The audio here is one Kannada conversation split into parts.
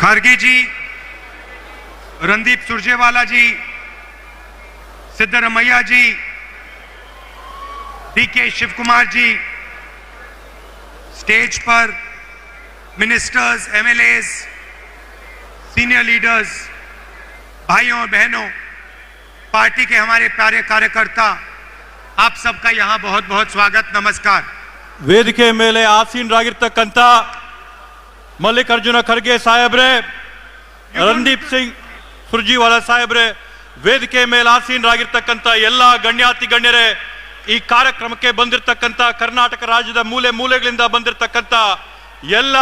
खड़गे ji Randeep Surjewala ji Siddaramaiah ji D K Shivakumar ji stage पर मिनिस्टर्स एमएलएज सीनियर लीडर्स भाइयों और बहनों पार्टी के हमारे प्यारे कार्यकर्ता आप सबका यहाँ बहुत बहुत स्वागत नमस्कार ವೇದಿಕೆ ಮೇಲೆ ಆಸೀನರಾಗಿರ್ತಕ್ಕಂಥ ಮಲ್ಲಿಕಾರ್ಜುನ ಖರ್ಗೆ ಸಾಹೇಬ್ರೆ ರಣದೀಪ್ ಸಿಂಗ್ ಸುರ್ಜಿವಾಲ ಸಾಹೇಬ್ರೆ ವೇದಿಕೆ ಮೇಲೆ ಆಸೀನರಾಗಿರ್ತಕ್ಕಂಥ ಎಲ್ಲ ಗಣ್ಯಾತಿ ಗಣ್ಯರೇ ಈ ಕಾರ್ಯಕ್ರಮಕ್ಕೆ ಬಂದಿರತಕ್ಕಂಥ ಕರ್ನಾಟಕ ರಾಜ್ಯದ ಮೂಲೆ ಮೂಲೆಗಳಿಂದ ಬಂದಿರತಕ್ಕಂಥ ಎಲ್ಲ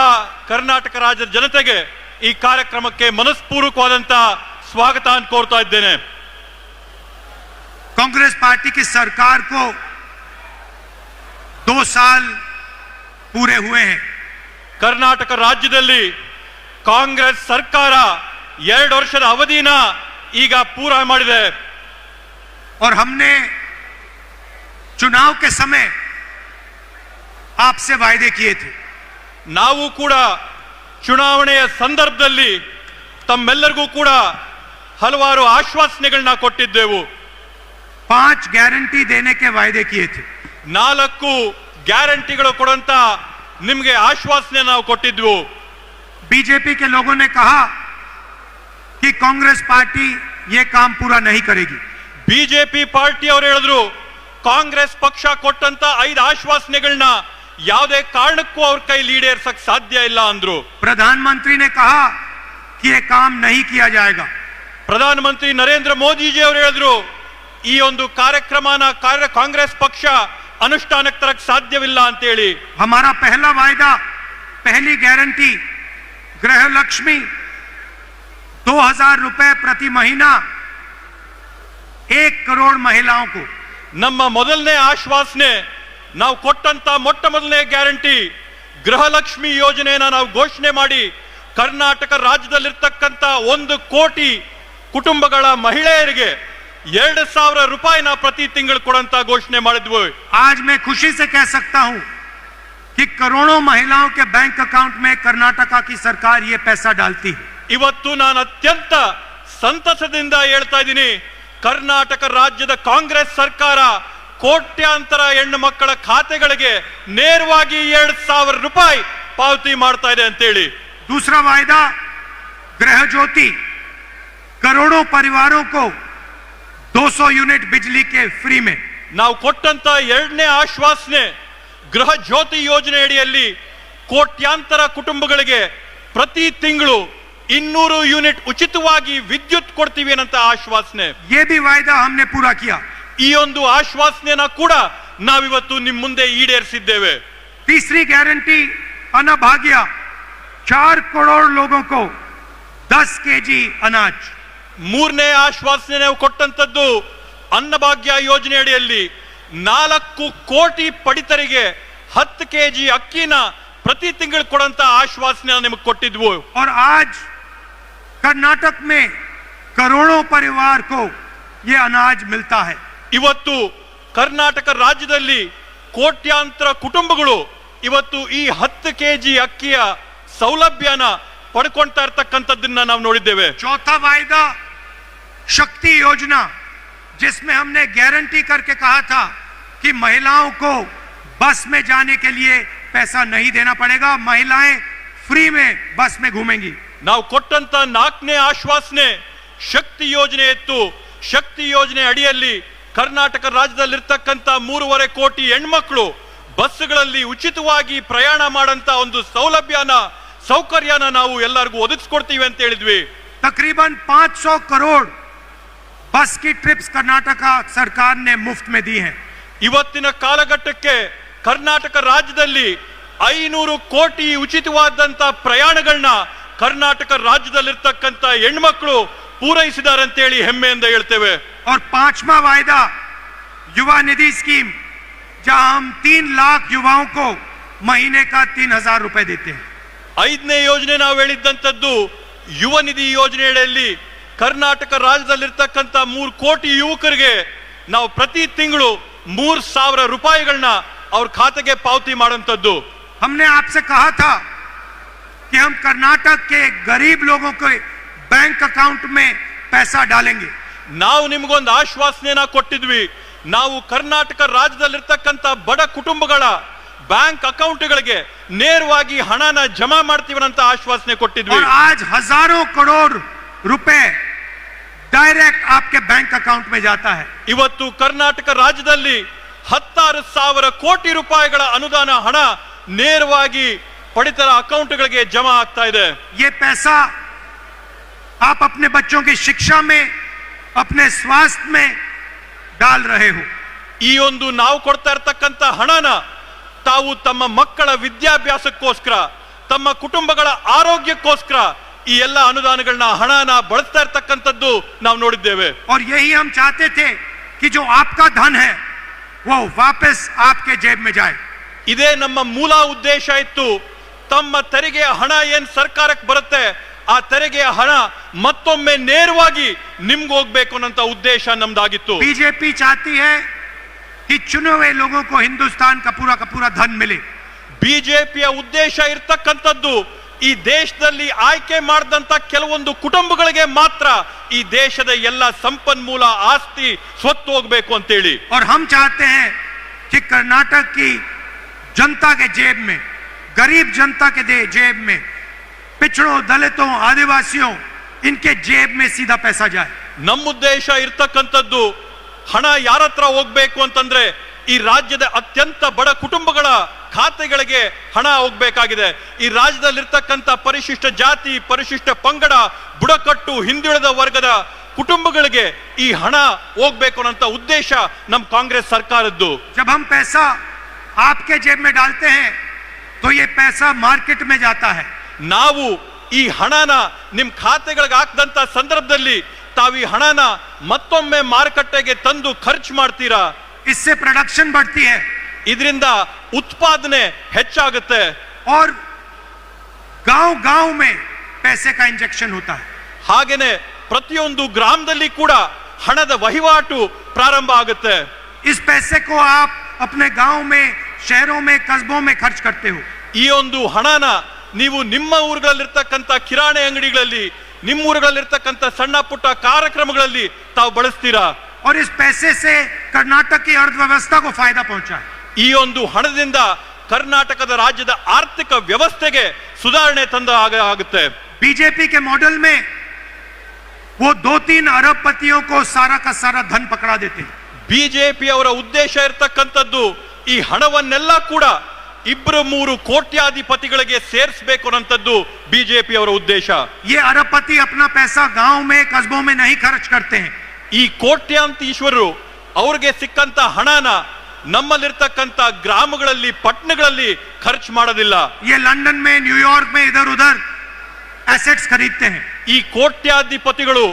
ಕರ್ನಾಟಕ ರಾಜ್ಯದ ಜನತೆಗೆ ಈ ಕಾರ್ಯಕ್ರಮಕ್ಕೆ ಮನಸ್ಪೂರ್ವಕವಾದಂಥ ಸ್ವಾಗತ ಅಂತ ಕೋರ್ತಾ ಇದ್ದೇನೆ कांग्रेस पार्टी की सरकार को दो साल पूरे हुए हैं ಕರ್ನಾಟಕ ರಾಜ್ಯದಲ್ಲಿ ಕಾಂಗ್ರೆಸ್ ಸರ್ಕಾರ ಎರಡು ವರ್ಷದ ಅವಧಿನ ಈಗ ಪೂರ ಮಾಡಿದೆ और हमने चुनाव के समय आपसे वायदे किए थे ನಾವು ಕೂಡ ಚುನಾವಣೆಯ ಸಂದರ್ಭದಲ್ಲಿ ತಮ್ಮೆಲ್ಲರಿಗೂ ಕೂಡ ಹಲವಾರು ಆಶ್ವಾಸನೆಗಳನ್ನ ಕೊಟ್ಟಿದ್ದೆವು पांच गारंटी देने के वायदे किए थे ನಾಲ್ಕು ಗ್ಯಾರಂಟಿಗಳು ಕೊಡುವಂತ ನಿಮಗೆ ಆಶ್ವಾಸನೆ ನಾವು ಕೊಟ್ಟಿದ್ವು बीजेपी के लोगों ने कहा कि कांग्रेस पार्टी ये काम पूरा नहीं करेगी ಬಿಜೆಪಿ ಪಾರ್ಟಿ ಅವರು ಹೇಳಿದ್ರು ಕಾಂಗ್ರೆಸ್ ಪಕ್ಷ ಕೊಟ್ಟಂತ ಐದು ಆಶ್ವಾಸನೆಗಳನ್ನ ಯಾವುದೇ ಕಾರಣಕ್ಕೂ ಅವ್ರ ಕೈ ಈಡೇರ್ಸಕ್ ಸಾಧ್ಯ ಇಲ್ಲ ಅಂದ್ರು प्रधानमंत्री ने कहा कि ये काम नहीं किया जाएगा ಪ್ರಧಾನಮಂತ್ರಿ ನರೇಂದ್ರ ಮೋದಿಜಿ ಅವರು ಹೇಳಿದ್ರು ಈ ಒಂದು ಕಾರ್ಯಕ್ರಮನ ಕಾರ್ಯ ಕಾಂಗ್ರೆಸ್ ಪಕ್ಷ ಅನುಷ್ಠಾನಕ್ಕೆ ತರಕ್ ಸಾಧ್ಯವಿಲ್ಲ ಅಂತೇಳಿ हमारा पहला वायदा पहली गारंटी गृह लक्ष्मी दो हजार रुपए प्रति महीना एक करोड़ महिलाओं को ನಮ್ಮ ಮೊದಲನೇ ಆಶ್ವಾಸನೆ ನಾವು ಕೊಟ್ಟಂತ ಮೊಟ್ಟ ಮೊದಲನೇ ಗ್ಯಾರಂಟಿ ಗೃಹಲಕ್ಷ್ಮಿ ಯೋಜನೆಯನ್ನ ನಾವು ಘೋಷಣೆ ಮಾಡಿ ಕರ್ನಾಟಕ ರಾಜ್ಯದಲ್ಲಿರ್ತಕ್ಕಂಥ ಒಂದು ಕೋಟಿ ಕುಟುಂಬಗಳ ಮಹಿಳೆಯರಿಗೆ ಎರಡು ಸಾವಿರ ರೂಪಾಯಿನ ಪ್ರತಿ ತಿಂಗಳು ಕೊಡಂತ ಘೋಷಣೆ ಮಾಡಿದ್ವು आज मैं खुशी से कह सकता हूं कि करोड़ों महिलाओं के बैंक अकाउंट में कर्नाटका की सरकार ये पैसा डालती है ಇವತ್ತು ನಾನು ಅತ್ಯಂತ ಸಂತಸದಿಂದ ಹೇಳ್ತಾ ಇದ್ದೀನಿ ಕರ್ನಾಟಕ ರಾಜ್ಯದ ಕಾಂಗ್ರೆಸ್ ಸರ್ಕಾರ ಕೋಟ್ಯಾಂತರ ಹೆಣ್ಣು ಮಕ್ಕಳ ಖಾತೆಗಳಿಗೆ ನೇರವಾಗಿ ಎರಡ್ ಸಾವಿರ ರೂಪಾಯಿ ಪಾವತಿ ಮಾಡ್ತಾ ಇದೆ ಅಂತೇಳಿ दूसरा वायदा गृह ज्योति करोड़ों परिवारों को 200 यूनिट बिजली के फ्री में ನಾವು ಕೊಟ್ಟಂತ ಎರಡನೇ ಆಶ್ವಾಸನೆ ಗೃಹ ಜ್ಯೋತಿ ಯೋಜನೆ ಅಡಿಯಲ್ಲಿ ಕೋಟ್ಯಾಂತರ ಕುಟುಂಬಗಳಿಗೆ ಪ್ರತಿ ತಿಂಗಳು ಇನ್ನೂರು ಯೂನಿಟ್ ಉಚಿತವಾಗಿ ವಿದ್ಯುತ್ ಕೊಡ್ತೀವಿ ಅನ್ನಂತ ಆಶ್ವಾಸನೆ ये भी वायदा हमने पूरा किया ಈ ಒಂದು ಆಶ್ವಾಸನೆಯನ್ನ ಕೂಡ ನಾವಿವತ್ತು ನಿಮ್ ಮುಂದೆ ಈಡೇರಿಸಿದ್ದೇವೆ तीसरी गारंटी अनभाग्य चार करोड़ लोगों को 10 केजी अनाज ಮೂರನೇ ಆಶ್ವಾಸನೆ ನಾವು ಕೊಟ್ಟಂತದ್ದು ಅನ್ನಭಾಗ್ಯ ಯೋಜನೆ ಅಡಿಯಲ್ಲಿ ನಾಲ್ಕು ಕೋಟಿ ಪಡಿತರಿಗೆ ಹತ್ತು ಕೆಜಿ ಅಕ್ಕಿನ ಪ್ರತಿ ತಿಂಗಳು ಕೊಡಂತ ಆಶ್ವಾಸನೆ ನಿಮಗೆ ಕೊಟ್ಟಿದ್ವು और आज कर्नाटक में करोड़ों परिवार को ये अनाज मिलता है ಇವತ್ತು ಕರ್ನಾಟಕ ರಾಜ್ಯದಲ್ಲಿ ಕೋಟ್ಯಾಂತರ ಕುಟುಂಬಗಳು ಇವತ್ತು ಈ ಹತ್ತು ಕೆಜಿ ಅಕ್ಕಿಯ ಸೌಲಭ್ಯನ ಪಡ್ಕೊಳ್ತಾ ಇರ್ತಕ್ಕಂಥದ್ದನ್ನ ನಾವು ನೋಡಿದ್ದೇವೆ चौथा वायदा शक्ति योजना जिसमें हमने गारंटी करके कहा था कि महिलाओं को बस में जाने के लिए पैसा नहीं देना पड़ेगा महिलाएं फ्री में बस में घूमेंगी ನಾವು ಕೊಟ್ಟಂತ ನಾಲ್ಕನೇ ಆಶ್ವಾಸನೆ ಶಕ್ತಿ ಯೋಜನೆ ಇತ್ತು ಶಕ್ತಿ ಯೋಜನೆ ಅಡಿಯಲ್ಲಿ ಕರ್ನಾಟಕ ರಾಜ್ಯದಲ್ಲಿರ್ತಕ್ಕಂಥ ಮೂರುವರೆ ಕೋಟಿ ಹೆಣ್ಮಕ್ಳು ಬಸ್ಗಳಲ್ಲಿ ಉಚಿತವಾಗಿ ಪ್ರಯಾಣ ಮಾಡಂತ ಒಂದು ಸೌಲಭ್ಯನ ಸೌಕರ್ಯನ ನಾವು ಎಲ್ಲರಿಗೂ ಒದಗಿಸ್ಕೊಡ್ತೀವಿ ಅಂತ ಹೇಳಿದ್ವಿ तकरीबन 500 करोड़ बस की ट्रिप्स कर्नाटका सरकार ने मुफ्त में दी हैं ಇವತ್ತಿನ ಕಾಲಘಟ್ಟಕ್ಕೆ ಕರ್ನಾಟಕ ರಾಜ್ಯದಲ್ಲಿ ಐನೂರು ಕೋಟಿ ಉಚಿತವಾದಂತ ಪ್ರಯಾಣಗಳನ್ನ ಕರ್ನಾಟಕ ರಾಜ್ಯದಲ್ಲಿರ್ತಕ್ಕಂಥ ಹೆಣ್ಮಕ್ಳು ಪೂರೈಸಿದ್ದಾರೆ ಅಂತೇಳಿ ಹೆಮ್ಮೆಯಿಂದ ಹೇಳ್ತೇವೆ और पांचवा वायदा युवा निधि स्कीम जहां हम तीन लाख युवाओं को महीने का तीन हजार रुपए देते हैं ಐದನೇ ಯೋಜನೆ ನಾವು ಹೇಳಿದ್ದಂಥದ್ದು ಯುವ ನಿಧಿ ಯೋಜನೆಯಲ್ಲಿ ಕರ್ನಾಟಕ ರಾಜ್ಯದಲ್ಲಿರ್ತಕ್ಕಂಥ ಮೂರು ಕೋಟಿ ಯುವಕರಿಗೆ ನಾವು ಪ್ರತಿ ತಿಂಗಳು ಮೂರ್ ಸಾವಿರ ರೂಪಾಯಿಗಳನ್ನ ಅವ್ರ ಖಾತೆಗೆ ಪಾವತಿ ಮಾಡುವಂಥದ್ದು हमने आपसे कहा था कि हम कर्नाटक के गरीब लोगों के बैंक अकाउंट में पैसा डालेंगे ನಾವು ನಿಮ್ಗೊಂದು ಆಶ್ವಾಸನೆಯನ್ನ ಕೊಟ್ಟಿದ್ವಿ ನಾವು ಕರ್ನಾಟಕ ರಾಜ್ಯದಲ್ಲಿರ್ತಕ್ಕಂಥ ಬಡ ಕುಟುಂಬಗಳ ಬ್ಯಾಂಕ್ ಅಕೌಂಟ್ಗಳಿಗೆ ನೇರವಾಗಿ ಹಣನ ಜಮಾ ಮಾಡ್ತೀವಿ ಅಂತ ಆಶ್ವಾಸನೆ ಕೊಟ್ಟಿದ್ವಿ और आज हजारों करोड़ रुपए डायरेक्ट आपके बैंक अकाउंट में जाता है ಇವತ್ತು ಕರ್ನಾಟಕ ರಾಜ್ಯದಲ್ಲಿ ಹತ್ತಾರು ಸಾವಿರ ಕೋಟಿ ರೂಪಾಯಿಗಳ ಅನುದಾನ ಹಣ ನೇರವಾಗಿ ಪಡಿತರ ಅಕೌಂಟ್ಗಳಿಗೆ ಜಮಾ ಆಗ್ತಾ ಇದೆ ये पैसा आप अपने बच्चों की शिक्षा में अपने स्वास्थ्य में डाल रहे हो ಈ ಒಂದು ನಾವು ಕೊಡ್ತಾ ಇರ್ತಕ್ಕಂಥ ಹಣನ ತಾವು ತಮ್ಮ ಮಕ್ಕಳ ವಿದ್ಯಾಭ್ಯಾಸಕ್ಕೋಸ್ಕರ ತಮ್ಮ ಕುಟುಂಬಗಳ ಆರೋಗ್ಯಕ್ಕೋಸ್ಕರ ಈ ಎಲ್ಲ ಅನುದಾನಗಳನ್ನ ಹಣನ ಬಳಸ್ತಾ ಇರ್ತಕ್ಕಂಥದ್ದು ನಾವು ನೋಡಿದ್ದೇವೆ और यही हम चाहते थे कि जो आपका धन है वो वापस आपके जेब में जाए ಇದೇ ನಮ್ಮ ಮೂಲ ಉದ್ದೇಶ ಇತ್ತು ತಮ್ಮ ತೆರಿಗೆಯ ಹಣ ಏನ್ ಸರ್ಕಾರಕ್ಕೆ ಬರುತ್ತೆ ಆ ತೆರಿಗೆಯ ಹಣ ಮತ್ತೊಮ್ಮೆ ನೇರವಾಗಿ ನಿಮ್ಗೆ ಹೋಗ್ಬೇಕು ಅನ್ನೋ ಉದ್ದೇಶ ನಮ್ದಾಗಿತ್ತು बीजेपी चाहती है कि चुने हुए लोगों को हिंदुस्तान का पूरा का पूरा धन मिले ಬಿಜೆಪಿಯ ಉದ್ದೇಶ ಇರ್ತಕ್ಕಂಥದ್ದು ಈ ದೇಶದಲ್ಲಿ ಆಯ್ಕೆ ಮಾಡಿದಂತ ಕೆಲವೊಂದು ಕುಟುಂಬಗಳಿಗೆ ಮಾತ್ರ ಈ ದೇಶದ ಎಲ್ಲ ಸಂಪನ್ಮೂಲ ಆಸ್ತಿ ಸ್ವತ್ತು ಹೋಗ್ಬೇಕು ಅಂತೇಳಿ और हम चाहते हैं कि कर्नाटक की जनता के जेब में गरीब जनता के दे जेब में पिछड़ों दलितों आदिवासियों इनके जेब में सीधा पैसा जाए ನಮ್ಮ ಉದ್ದೇಶ ಇರ್ತಕ್ಕಂಥದ್ದು ಹಣ ಯಾರ ಹತ್ರ ಹೋಗ್ಬೇಕು ಅಂತಂದ್ರೆ ಈ ರಾಜ್ಯದ ಅತ್ಯಂತ ಬಡ ಕುಟುಂಬಗಳ ಖಾತೆಗಳಿಗೆ ಹಣ ಹೋಗ್ಬೇಕಾಗಿದೆ ಈ ರಾಜ್ಯದಲ್ಲಿರ್ತಕ್ಕಂಥ ಪರಿಶಿಷ್ಟ ಜಾತಿ ಪರಿಶಿಷ್ಟ ಪಂಗಡ ಬುಡಕಟ್ಟು ಹಿಂದುಳಿದ ವರ್ಗದ ಕುಟುಂಬಗಳಿಗೆ ಈ ಹಣ ಹೋಗ್ಬೇಕು ಅನ್ನೋ ಉದ್ದೇಶ ನಮ್ಮ ಕಾಂಗ್ರೆಸ್ ಸರ್ಕಾರದ್ದು जब हम पैसा आपके जेब में डालते हैं तो ये पैसा मार्केट में जाता है ನಾವು ಈ ಹಣನ ನಿಮ್ ಖಾತೆಗಳಿಗೆ ಹಾಕದಂತ ಸಂದರ್ಭದಲ್ಲಿ ತಾವು ಈ ಹಣನ ಮತ್ತೊಮ್ಮೆ ಮಾರುಕಟ್ಟೆಗೆ ತಂದು ಖರ್ಚು ಮಾಡ್ತೀರಾ इससे प्रोडक्शन बढ़ती है ಇದರಿಂದ ಉತ್ಪಾದನೆ ಹೆಚ್ಚಾಗುತ್ತೆ और गांव गांव में पैसे का इंजेक्शन होता है ಹಾಗೇನೆ ಪ್ರತಿಯೊಂದು ಗ್ರಾಮದಲ್ಲಿ ಕೂಡ ಹಣದ ವಹಿವಾಟು ಪ್ರಾರಂಭ ಆಗುತ್ತೆ इस पैसे को आप अपने गांव में शहरों में कस्बों में खर्च करते हो ಈ ಒಂದು ಹಣನ ನೀವು ನಿಮ್ಮ ಊರುಗಳಲ್ಲಿರ್ತಕ್ಕಂಥ ಕಿರಾಣಿ ಅಂಗಡಿಗಳಲ್ಲಿ ನಿಮ್ಮ ಊರುಗಳಲ್ಲಿರ್ತಕ್ಕಂಥ ಸಣ್ಣ ಪುಟ್ಟ ಕಾರ್ಯಕ್ರಮಗಳಲ್ಲಿ ತಾವು ಬಳಸ್ತೀರಾ और इस पैसे से कर्नाटक की अर्थव्यवस्था को फायदा पहुंचा है ಈ ಒಂದು ಹಣದಿಂದ ಕರ್ನಾಟಕದ ರಾಜ್ಯದ ಆರ್ಥಿಕ ವ್ಯವಸ್ಥೆಗೆ ಸುಧಾರಣೆ ತಂದ ಆಗ- ಆಗುತ್ತೆ बीजेपी के मॉडल में वो दो तीन अरबपतियों को सारा का सारा धन पकड़ा देते हैं ಬಿಜೆಪಿ ಅವರ ಉದ್ದೇಶ ಇರ್ತಕ್ಕಂಥದ್ದು ಈ ಹಣವನ್ನೆಲ್ಲ ಕೂಡ ಇಬ್ಬರು ಮೂರು ಕೋಟ್ಯಾಧಿಪತಿಗಳಿಗೆ ಸೇರಿಸಬೇಕು ಅನ್ನೋಂಥದ್ದು ಬಿಜೆಪಿ ಅವರ ಉದ್ದೇಶ ये अरबपति अपना पैसा गांव में कस्बों में नहीं खर्च करते हैं ಈ ಕೋಟ್ಯಾಂತೀಶ್ವರರು ಅವ್ರಿಗೆ ಸಿಕ್ಕಂತ ಹಣನ ನಮ್ಮಲ್ಲಿರ್ತಕ್ಕಂಥ ಗ್ರಾಮಗಳಲ್ಲಿ ಪಟ್ಟಣಗಳಲ್ಲಿ ಖರ್ಚು ಮಾಡೋದಿಲ್ಲ ये लंदन में न्यूयॉर्क में इधर उधर एसेट्स खरीदते हैं ಈ ಕೋಟ್ಯಾಧಿಪತಿಗಳು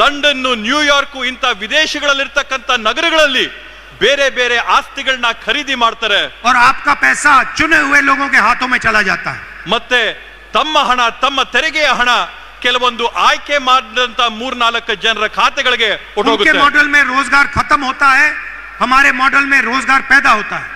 ಲಂಡನ್ ನ್ಯೂಯಾರ್ಕ್ ಇಂಥ ವಿದೇಶಗಳಲ್ಲಿರ್ತಕ್ಕಂಥ ನಗರಗಳಲ್ಲಿ ಬೇರೆ ಬೇರೆ ಆಸ್ತಿಗಳನ್ನ ಖರೀದಿ ಮಾಡ್ತಾರೆ और आपका पैसा चुने हुए लोगों के हाथों में चला जाता है ಮತ್ತೆ ತಮ್ಮ ಹಣ ತಮ್ಮ ತೆರಿಗೆಯ ಹಣ ಕೆಲವೊಂದು ಆಯ್ಕೆ ಮಾಡಿದಂತ ಮೂರ್ನಾಲ್ಕು ಜನರ ಖಾತೆಗಳಿಗೆ उनके ಹೊಟ್ಟೋಗುತ್ತೆ मॉडल में रोजगार खत्म होता है हमारे मॉडल में रोजगार पैदा होता है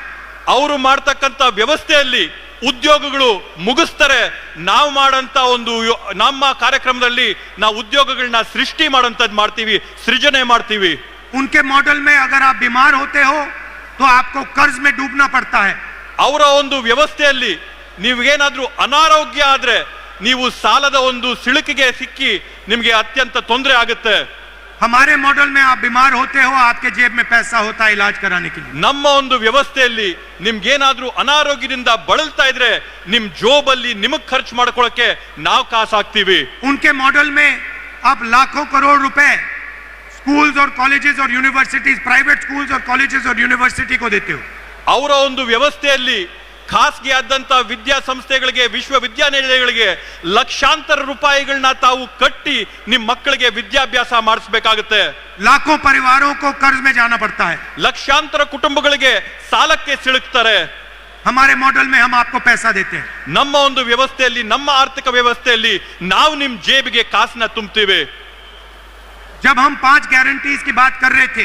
ಅವರು ಮಾಡ್ತಕ್ಕಂಥ ವ್ಯವಸ್ಥೆಯಲ್ಲಿ ಉದ್ಯೋಗಗಳು ಮುಗಿಸ್ತಾರೆ ನಾವು ಮಾಡಂತ ಒಂದು ಯೋ- ನಮ್ಮ ಕಾರ್ಯಕ್ರಮದಲ್ಲಿ ನಾವು ಉದ್ಯೋಗಗಳನ್ನ ಸೃಷ್ಟಿ ಮಾಡೋಂಥದ್ದು ಮಾಡ್ತೀವಿ ಸೃಜನೆ ಮಾಡ್ತೀವಿ उनके मॉडल में अगर आप बीमार होते हो तो आपको कर्ज में डूबना पड़ता है ಅವರ ಒಂದು ವ್ಯವಸ್ಥೆಯಲ್ಲಿ ನೀವೇನಾದ್ರೂ ಅನಾರೋಗ್ಯ ಆದ್ರೆ ನೀವು ಸಾಲದ ಒಂದು ಸಿಳುಕಿಗೆ ಸಿಕ್ಕಿ ನಿಮಗೆ ಅತ್ಯಂತ ತೊಂದರೆ ಆಗುತ್ತೆ हमारे मॉडल में आप बीमार होते हो आपके जेब में पैसा होता है इलाज कराने के लिए ನಮ್ಮ ಒಂದು ವ್ಯವಸ್ಥೆಯಲ್ಲಿ ನಿಮ್ಗೇನಾದ್ರೂ ಅನಾರೋಗ್ಯದಿಂದ ಬಳಲ್ತಾ ಇದ್ರೆ ನಿಮ್ ಜೋಬಲ್ಲಿ ನಿಮಗ್ ಖರ್ಚು ಮಾಡ್ಕೊಳಕ್ಕೆ ನಾವು ಕಾಸು ಹಾಕ್ತೀವಿ उनके मॉडल में आप लाखों करोड़ रुपए स्कूल्स और कॉलेजेस और यूनिवर्सिटीज प्राइवेट स्कूल्स और कॉलेजेस और यूनिवर्सिटी को देते हो ಅವರ ಒಂದು ವ್ಯವಸ್ಥೆಯಲ್ಲಿ ಖಾಸಗಿ ಆದಂತ ವಿದ್ಯಾಸಂಸ್ಥೆಗಳಿಗೆ ವಿಶ್ವವಿದ್ಯಾನಿಲಯಗಳಿಗೆ ಲಕ್ಷಾಂತರ ರೂಪಾಯಿಗಳನ್ನ ತಾವು ಕಟ್ಟಿ ನಿಮ್ ಮಕ್ಕಳಿಗೆ ವಿದ್ಯಾಭ್ಯಾಸ ಮಾಡಿಸ್ಬೇಕಾಗುತ್ತೆ लाखों परिवारों को कर्ज में जाना पड़ता है ಲಕ್ಷಾಂತರ ಕುಟುಂಬಗಳಿಗೆ ಸಾಲಕ್ಕೆ ಸಿಲುಕ್ತಾರೆ हमारे मॉडल में हम आपको पैसा देते हैं ನಮ್ಮ ಒಂದು ವ್ಯವಸ್ಥೆಯಲ್ಲಿ ನಮ್ಮ ಆರ್ಥಿಕ ವ್ಯವಸ್ಥೆಯಲ್ಲಿ ನಾವು ನಿಮ್ ಜೇಬಿಗೆ ಕಾಸನ್ನ ತುಂಬ್ತೀವಿ जब हम पांच गारंटीज की बात कर रहे थे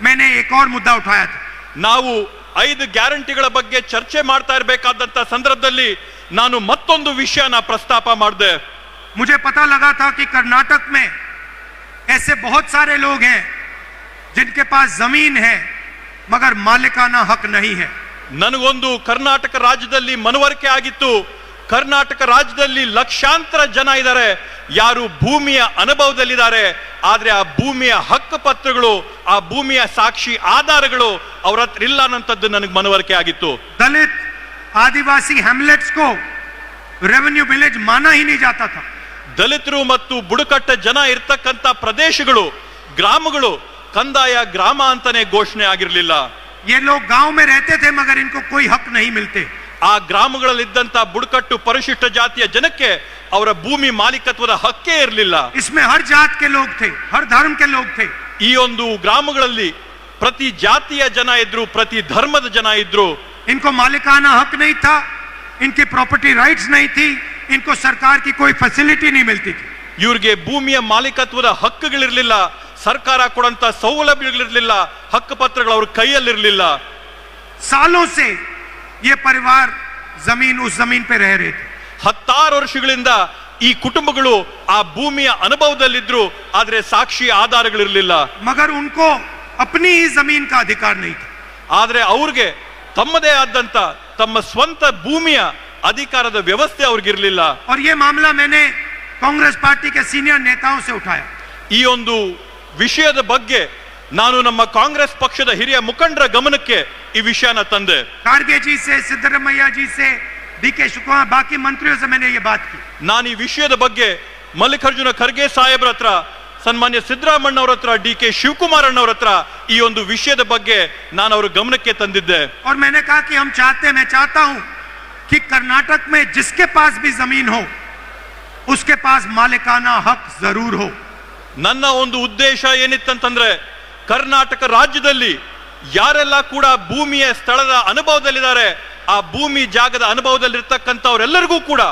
मैंने एक और मुद्दा उठाया था ನಾವು ಐದು ಗ್ಯಾರಂಟಿಗಳ ಬಗ್ಗೆ ಚರ್ಚೆ ಮಾಡ್ತಾ ಇರಬೇಕಾದಂತ ಸಂದರ್ಭದಲ್ಲಿ ನಾನು ಮತ್ತೊಂದು ವಿಷಯನ ಪ್ರಸ್ತಾಪ ಮಾಡಿದೆ मुझे पता लगा था कि कर्नाटक में ऐसे बहुत सारे लोग हैं जिनके पास जमीन है मगर मालिकाना हक नहीं है ನನಗೊಂದು ಕರ್ನಾಟಕ ರಾಜ್ಯದಲ್ಲಿ ಮನವರಿಕೆ ಆಗಿತ್ತು ಕರ್ನಾಟಕ ರಾಜ್ಯದಲ್ಲಿ ಲಕ್ಷಾಂತರ ಜನ ಇದ್ದಾರೆ ಯಾರು ಭೂಮಿಯ ಅನುಭವದಲ್ಲಿದ್ದಾರೆ ಆದ್ರೆ ಆ ಭೂಮಿಯ ಹಕ್ಕು ಪತ್ರಗಳು ಆ ಭೂಮಿಯ ಸಾಕ್ಷಿ ಆಧಾರಗಳು ಅವ್ರ ಹತ್ರ ಇಲ್ಲ ಅನ್ನೋಂಥದ್ದು ನನಗೆ ಮನವರಿಕೆ ಆಗಿತ್ತು दलित आदिवासी हैमलेट्स को रेवेन्यू विलेज माना ही नहीं जाता था ದಲಿತರು ಮತ್ತು ಬುಡಕಟ್ಟ ಜನ ಇರ್ತಕ್ಕಂಥ ಪ್ರದೇಶಗಳು ಗ್ರಾಮಗಳು ಕಂದಾಯ ಗ್ರಾಮ ಅಂತಾನೆ ಘೋಷಣೆ ಆಗಿರಲಿಲ್ಲ ये लोग गांव में रहते थे मगर इनको कोई हक नहीं मिलते ಆ ಗ್ರಾಮಗಳಲ್ಲಿದ್ದಂಥ ಬುಡಕಟ್ಟು ಪರಿಶಿಷ್ಟ ಜಾತಿಯ ಜನಕ್ಕೆ ಅವರ ಭೂಮಿ ಮಾಲೀಕತ್ವದ ಹಕ್ಕೇ ಇರಲಿಲ್ಲ. ಇಸ್ಮೆ ಹರ್ ಜಾತ್ ಕೆ ಥೆ ಹರ್ ಧರ್ಮ ಕೆ ಥೆ. ಈ ಒಂದು ಗ್ರಾಮಗಳಲ್ಲಿ ಪ್ರತಿ ಜಾತಿಯ ಜನ ಇದ್ರು ಪ್ರತಿ ಧರ್ಮದ ಜನ ಇದ್ರು. ಇನ್ಕೋ ಮಾಲೀಕಾನ ಹಕ್ ನಹೀ ಥಾ ಇನ್ಕಿ ಪ್ರಾಪರ್ಟಿ ರೈಟ್ಸ್ ನೈತಿ ಥಿ ಇನ್ಕೋ ಸರ್ಕಾರ ಕಿ ಫೆಸಿಲಿಟಿ ನೀ ಮಿಲ್ತಿ ಭೂಮಿಯ ಮಾಲೀಕತ್ವದ ಹಕ್ಕುಗಳಿರಲಿಲ್ಲ ಸರ್ಕಾರ ಕೊಡಂತ ಸೌಲಭ್ಯಗಳಿರಲಿಲ್ಲ ಹಕ್ಕು ಪತ್ರಗಳು ಅವ್ರ ಕೈಯಲ್ಲಿರಲಿಲ್ಲ. ಸಾಲೋಸೆ ये परिवार जमीन उस जमीन पे रह रहे थे ಹತ್ತಾರು ವರ್ಷಗಳಿಂದ ಈ ಕುಟುಂಬಗಳು ಆ ಭೂಮಿಯ ಅನುಭವದಲ್ಲಿದ್ರು ಆದ್ರೆ ಸಾಕ್ಷಿ ಆಧಾರಗಳಿರ್ಲಿಲ್ಲ मगर उनको अपनी ही जमीन का अधिकार नहीं था ಆದ್ರೆ ಅವ್ರಿಗೆ ತಮ್ಮದೇ ಆದಂತ ತಮ್ಮ ಸ್ವಂತ ಭೂಮಿಯ ಅಧಿಕಾರದ ವ್ಯವಸ್ಥೆ ಅವ್ರಿಗಿರ್ಲಿಲ್ಲ और ये मामला मैंने कांग्रेस पार्टी के सीनियर नेताओं से उठाया ಈ ಒಂದು ವಿಷಯದ ಬಗ್ಗೆ ನಾನು ನಮ್ಮ ಕಾಂಗ್ರೆಸ್ ಪಕ್ಷದ ಹಿರಿಯ ಮುಖಂಡರ ಗಮನಕ್ಕೆ ಈ ವಿಷಯನ ತಂದೆ खारगे जी से सिद्धरमैया जी से डी के शुक्ला बाकी मंत्रियों से मैंने ये बात की ನಾನು ಈ ವಿಷಯದ ಬಗ್ಗೆ ಮಲ್ಲಿಕಾರ್ಜುನ ಖರ್ಗೆ ಸಾಹೇಬ್ರ ಹತ್ರ ಸನ್ಮಾನ್ಯ ಸಿದ್ದರಾಮಣ್ಣ ಅವ್ರ ಹತ್ರ ಡಿ ಕೆ ಶಿವಕುಮಾರ್ ಅಣ್ಣವ್ರ ಹತ್ರ ಈ ಒಂದು ವಿಷಯದ ಬಗ್ಗೆ ನಾನು ಅವ್ರ ಗಮನಕ್ಕೆ ತಂದಿದ್ದೆ और मैंने कहा कि हम चाहते हैं मैं चाहता हूं कि कर्नाटक में जिसके पास भी जमीन हो उसके पास मालिकाना हक जरूर हो ನನ್ನ ಒಂದು ಉದ್ದೇಶ ಏನಿತ್ತಂತಂದ್ರೆ ಕರ್ನಾಟಕ ರಾಜ್ಯದಲ್ಲಿ ಯಾರೆಲ್ಲ ಕೂಡ ಭೂಮಿಯ ಸ್ಥಳದ ಅನುಭವದಲ್ಲಿದ್ದಾರೆ ಆ ಭೂಮಿ ಜಾಗದ ಅನುಭವದಲ್ಲಿರ್ತಕ್ಕಂಥವ್ರೆಲ್ಲರಿಗೂ ಕೂಡ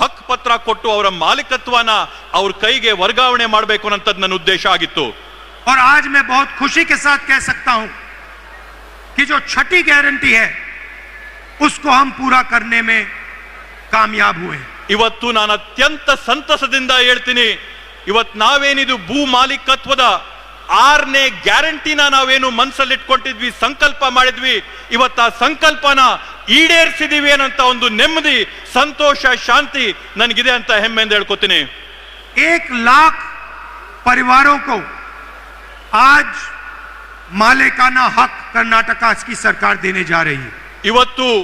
ಹಕ್ ಪತ್ರ ಕೊಟ್ಟು ಅವರ ಮಾಲೀಕತ್ವನ ಅವ್ರ ಕೈಗೆ ವರ್ಗಾವಣೆ ಮಾಡಬೇಕು ಅನ್ನೋಂಥದ್ದು ನನ್ನ ಉದ್ದೇಶ ಆಗಿತ್ತು और आज मैं बहुत खुशी के साथ कह सकता हूं कि जो छठी गारंटी है उसको हम पूरा करने में कामयाब हुए हैं ಇವತ್ತು ನಾನು ಅತ್ಯಂತ ಸಂತಸದಿಂದ ಹೇಳ್ತೀನಿ ಇವತ್ತು ನಾವೇನಿದು ಭೂ ಮಾಲೀಕತ್ವದ ಆರನೇ ಗ್ಯಾರಂಟಿನ ನಾವೇನು ಮನಸ್ಸಲ್ಲಿ ಇಟ್ಕೊಂಡಿದ್ವಿ ಸಂಕಲ್ಪ ಮಾಡಿದ್ವಿ ಇವತ್ತು ಆ ಸಂಕಲ್ಪನ ಈಡೇರಿಸಿದೀವಿ ಅನ್ನಂತ ಒಂದು ನೆಮ್ಮದಿ ಸಂತೋಷ ಶಾಂತಿ ನನಗಿದೆ ಅಂತ ಹೆಮ್ಮೆ ಎಂದು ಹೇಳ್ಕೊತೀನಿ. ಏಕ್ ಲಾಖ ಪರಿವಾರಕ್ಕೂ ಆಜ್ ಮಾಲೇಕಾನ ಹಕ್ ಕರ್ನಾಟಕ ಕಿ ಸರ್ಕಾರ ದೇನೆ ಜಾ ಇವತ್ತು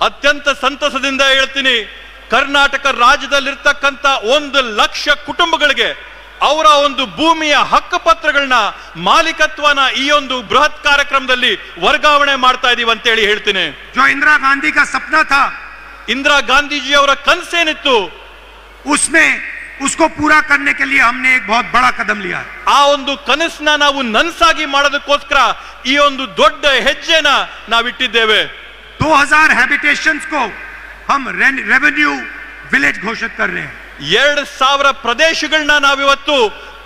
ಅತ್ಯಂತ ಸಂತಸದಿಂದ ಹೇಳ್ತೀನಿ ಕರ್ನಾಟಕ ರಾಜ್ಯದಲ್ಲಿರ್ತಕ್ಕಂಥ ಒಂದು ಲಕ್ಷ ಕುಟುಂಬಗಳಿಗೆ ಅವರ ಒಂದು ಭೂಮಿಯ ಹಕ್ಕು ಪತ್ರಗಳನ್ನ ಮಾಲೀಕತ್ವನ ಈ ಒಂದು ಬೃಹತ್ ಕಾರ್ಯಕ್ರಮದಲ್ಲಿ ವರ್ಗಾವಣೆ ಮಾಡ್ತಾ ಇದೀವಿ ಅಂತೇಳಿ ಹೇಳ್ತೀನಿ जो इंदिरा गांधी का सपना था ಇಂದಿರಾ ಗಾಂಧೀಜಿ ಅವರ ಕನಸೇನಿತ್ತು उसमें उसको पूरा करने के लिए हमने एक बहुत बड़ा कदम लिया है ಆ ಒಂದು ಕನಸನ್ನ ನಾವು ನನ್ಸಾಗಿ ಮಾಡೋದಕ್ಕೋಸ್ಕರ ಈ ಒಂದು ದೊಡ್ಡ ಹೆಜ್ಜೆನ ನಾವಿಟ್ಟಿದ್ದೇವೆ 2000 हैबिटेशंस को हम रेवेन्यू विलेज घोषित कर रहे हैं ಎರಡು ಸಾವಿರ ಪ್ರದೇಶಗಳನ್ನ ನಾವಿವತ್ತು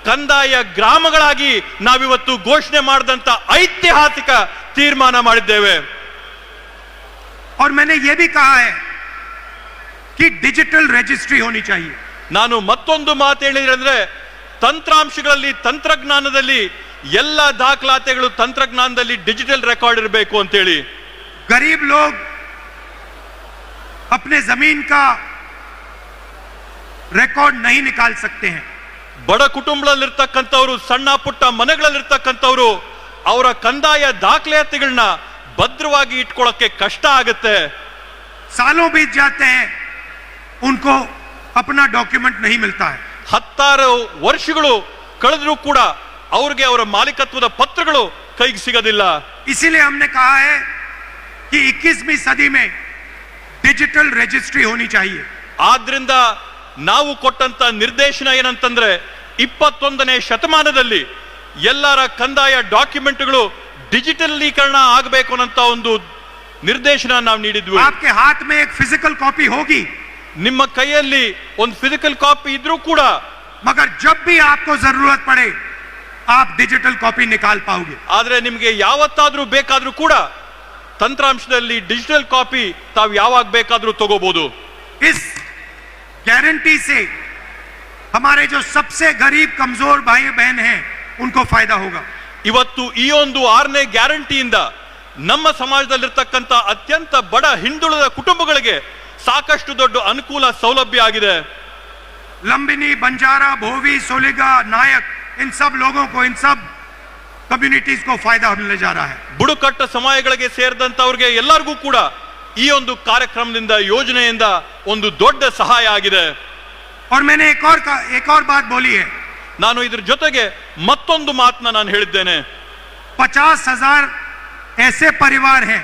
ಕಂದಾಯ ಗ್ರಾಮಗಳಾಗಿ ನಾವಿವತ್ತು ಘೋಷಣೆ ಮಾಡಿದಂತ ಐತಿಹಾಸಿಕ ತೀರ್ಮಾನ ಮಾಡಿದ್ದೇವೆ और मैंने ये भी कहा है कि डिजिटल रजिस्ट्री होनी चाहिए ನಾನು ಮತ್ತೊಂದು ಮಾತು ಹೇಳಿದ್ರೆ ಅಂದ್ರೆ ತಂತ್ರಾಂಶಗಳಲ್ಲಿ ತಂತ್ರಜ್ಞಾನದಲ್ಲಿ ಎಲ್ಲ ದಾಖಲಾತಿಗಳು ತಂತ್ರಜ್ಞಾನದಲ್ಲಿ ಡಿಜಿಟಲ್ ರೆಕಾರ್ಡ್ ಇರಬೇಕು ಅಂತೇಳಿ गरीब लोग अपने जमीन का रिकॉर्ड नहीं निकाल सकते हैं ಬಡ ಕುಟುಂಬದಲ್ಲಿರ್ತಕ್ಕಂಥವ್ರು ಸಣ್ಣ ಪುಟ್ಟ ಮನೆಗಳಲ್ಲಿರ್ತಕ್ಕಂಥವ್ರು ಅವರ ಕಂದಾಯ ದಾಖಲಾತಿಗಳನ್ನ ಭದ್ರವಾಗಿ ಇಟ್ಕೊಳ್ಳೋಕೆ ಕಷ್ಟ ಆಗುತ್ತೆ सालों बीत जाते हैं उनको अपना डॉक्यूमेंट नहीं मिलता है ಹತ್ತಾರು ವರ್ಷಗಳು ಕಳೆದ್ರೂ ಕೂಡ ಅವ್ರಿಗೆ ಅವರ ಮಾಲೀಕತ್ವದ ಪತ್ರಗಳು ಕೈಗೆ ಸಿಗೋದಿಲ್ಲ इसीलिए हमने कहा है कि 21वीं सदी में डिजिटल रजिस्ट्री होनी चाहिए ಆದ್ರಿಂದ ನಾವು ಕೊಟ್ಟಂತ ನಿರ್ದೇಶನ ಏನಂತಂದ್ರೆ ಇಪ್ಪತ್ತೊಂದನೇ ಶತಮಾನದಲ್ಲಿ ಎಲ್ಲರ ಕಂದಾಯ ಡಾಕ್ಯುಮೆಂಟ್ಗಳು ಡಿಜಿಟಲೀಕರಣ ಆಗಬೇಕು ಅನ್ನಂತ ಒಂದು ನಿರ್ದೇಶನ ನಾವು ನೀಡಿದ್ವಿ. ಹಾತ್ ಮೇ ಫಿಸಿಕಲ್ ಕಾಪಿ ಹೋಗಿ ನಿಮ್ಮ ಕೈಯಲ್ಲಿ ಒಂದು ಫಿಸಿಕಲ್ ಕಾಪಿ ಇದ್ರೂ ಕೂಡ ಮಗರ್ ಜಬ್ ಭಿ ಆಪ್ಕೋ ಜರೂರತ್ ಪಡೆ ಆಪ್ ಡಿಜಿಟಲ್ ಕಾಪಿ ನಿಕಾಲ್ ಪಾವುಗೆ ಆದ್ರೆ ನಿಮಗೆ ಯಾವತ್ತಾದ್ರೂ ಬೇಕಾದ್ರೂ ಕೂಡ ತಂತ್ರಾಂಶದಲ್ಲಿ ಡಿಜಿಟಲ್ ಕಾಪಿ ತಾವು ಯಾವಾಗ ಬೇಕಾದ್ರೂ ತಗೋಬಹುದು ಇಸ್ गारंटी से हमारे जो सबसे गरीब कमजोर भाई बहन हैं उनको फायदा होगा ಇವತ್ತು ಈ ಒಂದು ಆರನೇ ಗ್ಯಾರಂಟಿಯಿಂದ ನಮ್ಮ ಸಮಾಜದಲ್ಲಿರ್ತಕ್ಕಂಥ ಅತ್ಯಂತ ಬಡ ಹಿಂದುಳಿದ ಕುಟುಂಬಗಳಿಗೆ ಸಾಕಷ್ಟು ದೊಡ್ಡ ಅನುಕೂಲ ಸೌಲಭ್ಯ ಆಗಿದೆ लंबिनी बंजारा भोवी सोलेगा नायक इन सब लोगों को इन सब कम्युनिटीज को फायदा मिलने जा रहा है ಬುಡಕಟ್ಟ ಸಮಯಗಳಿಗೆ ಸೇರಿದಂತವ್ರಿಗೆ ಎಲ್ಲರಿಗೂ ಕೂಡ ಈ ಒಂದು ಕಾರ್ಯಕ್ರಮದಿಂದ ಯೋಜನೆಯಿಂದ ಒಂದು ದೊಡ್ಡ ಸಹಾಯ ಆಗಿದೆ और मैंने एक और का, एक और बात बोली है ನಾನು ಇದ್ರ ಜೊತೆಗೆ ಮತ್ತೊಂದು ಮಾತನ್ನ ನಾನು ಹೇಳಿದ್ದೇನೆ पचास हजार ऐसे परिवार हैं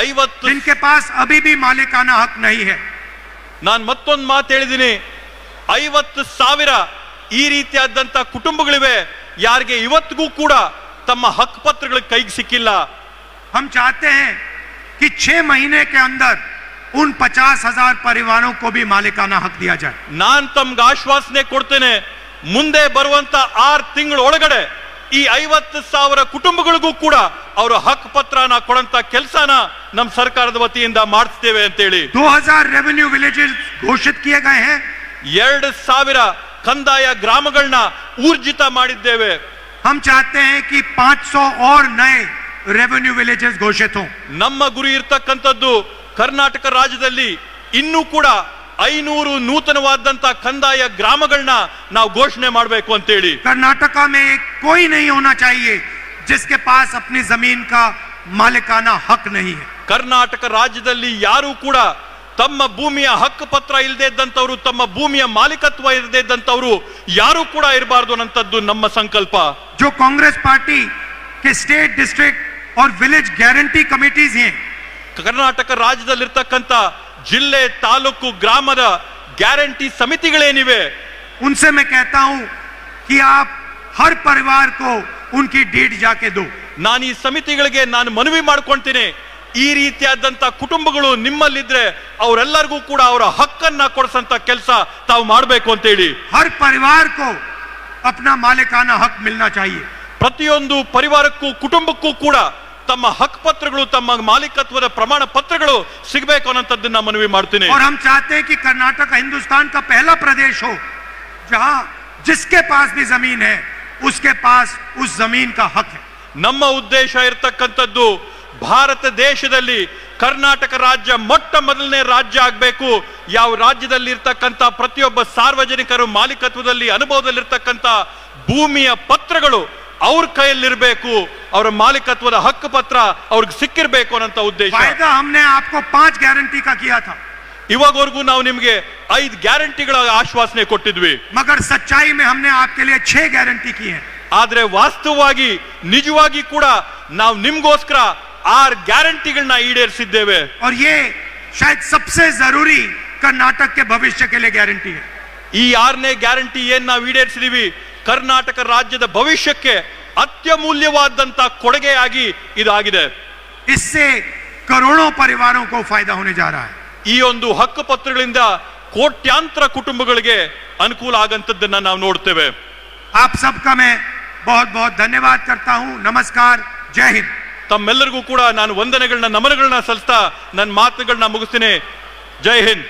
ಐವತ್ತು जिनके पास अभी भी मालिकाना हक नहीं है ನಾನು ಮತ್ತೊಂದು ಮಾತು ಹೇಳಿದ್ದೀನಿ ಐವತ್ತು ಸಾವಿರ ಈ ರೀತಿಯಾದಂತ ಕುಟುಂಬಗಳಿವೆ ಯಾರಿಗೆ ಇವತ್ತಿಗೂ ಕೂಡ ತಮ್ಮ ಹಕ್ಕು ಪತ್ರಗಳು ಕೈಗೆ ಸಿಕ್ಕಿಲ್ಲ हम चाहते हैं कि छह महीने के अंदर उन पचास हजार परिवारों को भी मालिकाना हक दिया जाए ನಾನ್ ತಮ್ಗೆ ಆಶ್ವಾಸನೆ ಕೊಡ್ತೇನೆ ಮುಂದೆ ಬರುವಂತ ಆರು ತಿಂಗಳ ಒಳಗಡೆ ಈ ಐವತ್ತು ಸಾವಿರ ಕುಟುಂಬಗಳಿಗೂ ಕೂಡ ಅವರ ಹಕ್ಕು ಪತ್ರನ ಕೊಡಂತ ಕೆಲಸನ ನಮ್ಮ ಸರ್ಕಾರದ ವತಿಯಿಂದ ಮಾಡಿಸ್ತೇವೆ ಅಂತೇಳಿ 2000 रेवेन्यू विलेजेस घोषित किए गए हैं ಎರಡು ಸಾವಿರ ಕಂದಾಯ ಗ್ರಾಮಗಳನ್ನ ಊರ್ಜಿತ ಮಾಡಿದ್ದೇವೆ हम चाहते हैं कि 500 और नए रेवेन्यू ರೆವೆನ್ಯೂ ವಿಲೇಜಸ್ ಘೋಷಿತು ನಮ್ಮ ಗುರಿ ಇರ್ತಕ್ಕಂಥದ್ದು ಕರ್ನಾಟಕ ರಾಜ್ಯದಲ್ಲಿ ಇನ್ನೂ ಕೂಡ ಐನೂರು ನೂತನವಾದಂತ ಕಂದಾಯ ಗ್ರಾಮಗಳನ್ನ ನಾವು ಘೋಷಣೆ ಮಾಡಬೇಕು ಅಂತ ಹೇಳಿ ಕರ್ನಾಟಕ ಮೇ ಕೋಯಿ ನಹೀ ಹೋನಾ ಚಾಹಿಯೇ ಜಿಸ್ಕೆ ಪಾಸ್ ಅಪ್ನಿ ಜಮೀನ್ ಕಾ ಮಾಲೀಕಾನ ಹಕ್ ನಹಿ ಕರ್ನಾಟಕ ರಾಜ್ಯದಲ್ಲಿ ಯಾರು ಕೂಡ ತಮ್ಮ ಭೂಮಿಯ ಹಕ್ಕು ಪತ್ರ ಇಲ್ಲದೆ ಇದ್ದಂಥವರು ತಮ್ಮ ಭೂಮಿಯ ಮಾಲೀಕತ್ವ ಇಲ್ಲದೆ ಇದ್ದಂಥವ್ರು ಯಾರೂ ಕೂಡ ಇರಬಾರ್ದು ಅನ್ನಂಥದ್ದು ನಮ್ಮ ಸಂಕಲ್ಪ. ಜೋ Congress party K state district और विलेज गारंटी कमिटीज हैं ಕರ್ನಾಟಕ ರಾಜ್ಯದಲ್ಲಿರ್ತಕ್ಕಂಥ ಜಿಲ್ಲೆ ತಾಲೂಕು ಗ್ರಾಮದ ಗ್ಯಾರಂಟಿ ಸಮಿತಿಗಳೇನಿವೆ उनसे मैं कहता हूं कि आप हर परिवार को उनकी डीड जाके दो ನಾನು ಈ ಸಮಿತಿಗಳಿಗೆ ನಾನು ಮನವಿ ಮಾಡ್ಕೊಂತೀನಿ ಈ ರೀತಿಯಾದಂತ ಕುಟುಂಬಗಳು ನಿಮ್ಮಲ್ಲಿದ್ರೆ ಅವರೆಲ್ಲರಿಗೂ ಕೂಡ ಅವರ ಹಕ್ಕನ್ನ ಕೊಡಿಸಂತ ಕೆಲಸ ತಾವು ಮಾಡಬೇಕು ಅಂತೇಳಿ हर परिवार को अपना मालिकाना हक मिलना चाहिए ಪ್ರತಿಯೊಂದು ಪರಿವಾರಕ್ಕೂ ಕುಟುಂಬಕ್ಕೂ ಕೂಡ ತಮ್ಮ ಹಕ್ ಪತ್ರಗಳು ತಮ್ಮ ಮಾಲೀಕತ್ವದ ಪ್ರಮಾಣ ಪತ್ರಗಳು ಸಿಗಬೇಕು ಅನ್ನೋಂಥದ್ದನ್ನ ಮನವಿ ಮಾಡ್ತೀನಿ और हम चाहते हैं कि कर्नाटक हिंदुस्तान का पहला प्रदेश हो जहां जिसके पास भी जमीन है उसके पास उस जमीन का हक है ನಮ್ಮ ಉದ್ದೇಶ ಇರತಕ್ಕಂಥದ್ದು ಭಾರತ ದೇಶದಲ್ಲಿ ಕರ್ನಾಟಕ ರಾಜ್ಯ ಮೊಟ್ಟ ಮೊದಲನೇ ರಾಜ್ಯ ಆಗಬೇಕು ಯಾವ ರಾಜ್ಯದಲ್ಲಿ ಇರ್ತಕ್ಕಂಥ ಪ್ರತಿಯೊಬ್ಬ ಸಾರ್ವಜನಿಕರು ಮಾಲೀಕತ್ವದಲ್ಲಿ ಅನುಭವದಲ್ಲಿರ್ತಕ್ಕಂಥ ಭೂಮಿಯ ಪತ್ರಗಳು ಅವ್ರ ಕೈಯಲ್ಲಿರಬೇಕು ಅವರ ಮಾಲೀಕತ್ವದ ಹಕ್ಕು ಪತ್ರ ಅವ್ರಿಗೆ ಸಿಕ್ಕಿರ್ಬೇಕು ಅನ್ನೋಂಥ ಉದ್ದೇಶ वायदा हमने आपको पांच गारंटी का किया था ಇವಾಗವರೆಗೂ ನಾವು ನಿಮಗೆ ಐದು ಗ್ಯಾರಂಟಿಗಳ ಆಶ್ವಾಸನೆ ಕೊಟ್ಟಿದ್ವಿ मगर सच्चाई में हमने आपके लिए छह गारंटी की है ಆದ್ರೆ ವಾಸ್ತವವಾಗಿ ನಿಜವಾಗಿ ಕೂಡ ನಾವು ನಿಮ್ಗೋಸ್ಕರ ಆರು ಗ್ಯಾರಂಟಿಗಳನ್ನ ಈಡೇರಿಸಿದ್ದೇವೆ और ये शायद सबसे जरूरी कर्नाटक के भविष्य के लिए गारंटी है ಈ ಆರನೇ ಗ್ಯಾರಂಟಿ ಏನ್ ನಾವು ಈಡೇರಿಸಿದೀವಿ ಕರ್ನಾಟಕ ರಾಜ್ಯದ ಭವಿಷ್ಯಕ್ಕೆ ಅತ್ಯಮೂಲ್ಯವಾದಂತಹ ಕೊಡುಗೆಯಾಗಿ ಇದಾಗಿದೆ. ಇಸ್ಸೆ ಕರೋಡೋ ಪರಿವಾರಕ್ಕೂ ಫಾಯ್ದಾ ಹೋನೆ ಜಾ ಈ ಒಂದು ಹಕ್ಕು ಪತ್ರಗಳಿಂದ ಕೋಟ್ಯಾಂತರ ಕುಟುಂಬಗಳಿಗೆ ಅನುಕೂಲ ಆಗಂತದ್ದನ್ನ ನಾವು ನೋಡ್ತೇವೆ. ಆಪ್ ಸಬ್ಕಾ ಮೇ ಬಹುತ್ ಬಹುತ್ ಧನ್ಯವಾದ ಕರ್ತಾ ಹೂ ನಮಸ್ಕಾರ ಜೈ ಹಿಂದ್ ತಮ್ಮೆಲ್ಲರಿಗೂ ಕೂಡ ನಾನು ವಂದನೆಗಳನ್ನ ನಮನಗಳನ್ನ ಸಲ್ಲಿಸ್ತಾ ನನ್ನ ಮಾತುಗಳನ್ನ ಮುಗಿಸ್ತೀನಿ. ಜೈ ಹಿಂದ್.